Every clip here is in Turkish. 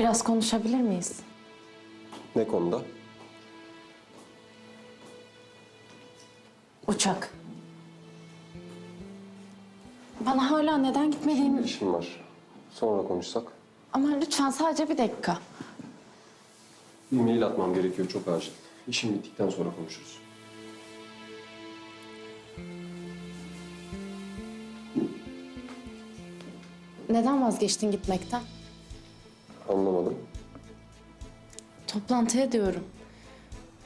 Biraz konuşabilir miyiz? Ne konuda? Uçak. Bana hala neden gitmediğini... İşim var. Sonra konuşsak. Ama lütfen sadece bir dakika. Bir mail atmam gerekiyor çok acil. İşim bittikten sonra konuşuruz. Neden vazgeçtin gitmekten? Toplantıya diyorum.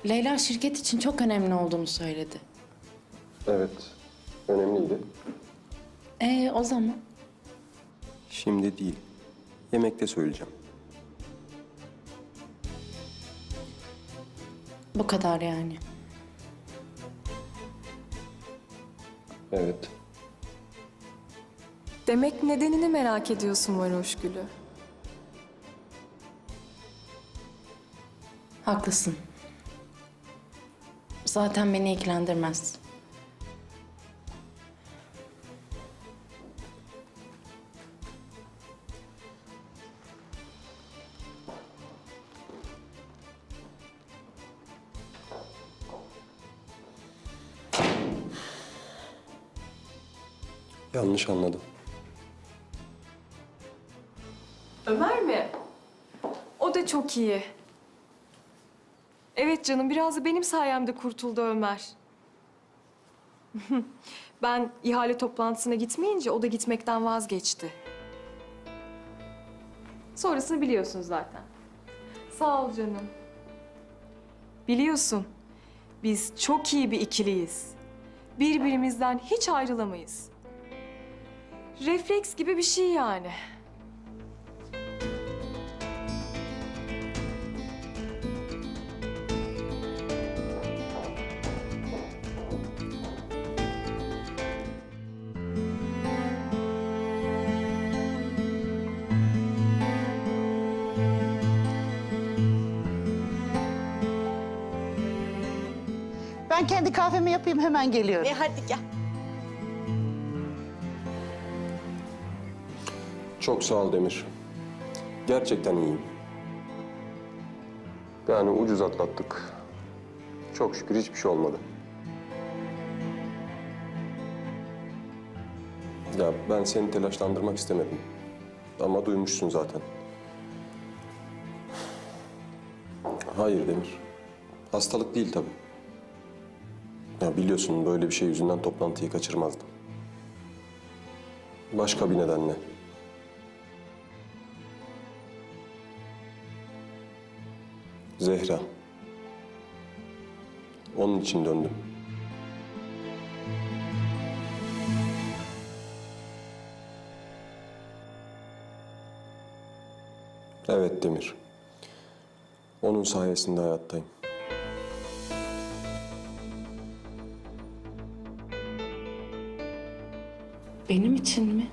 Leyla şirket için çok önemli olduğunu söyledi. Evet. Önemliydi. Ee o zaman? Şimdi değil. Yemekte söyleyeceğim. Bu kadar yani. Evet. Demek nedenini merak ediyorsun Varoş Haklısın. Zaten beni ilgilendirmez. Yanlış anladım. Ömer mi? O da çok iyi. Evet canım, biraz da benim sayemde kurtuldu Ömer. ben ihale toplantısına gitmeyince o da gitmekten vazgeçti. Sonrasını biliyorsun zaten. Sağ ol canım. Biliyorsun, biz çok iyi bir ikiliyiz. Birbirimizden hiç ayrılamayız. Refleks gibi bir şey yani. Ben kendi kahvemi yapayım hemen geliyorum. E hadi gel. Çok sağ ol Demir. Gerçekten iyiyim. Yani ucuz atlattık. Çok şükür hiçbir şey olmadı. Ya ben seni telaşlandırmak istemedim. Ama duymuşsun zaten. Hayır Demir. Hastalık değil tabii. Ya biliyorsun böyle bir şey yüzünden toplantıyı kaçırmazdım. Başka bir nedenle. Zehra. Onun için döndüm. Evet Demir. Onun sayesinde hayattayım. Benim için mi?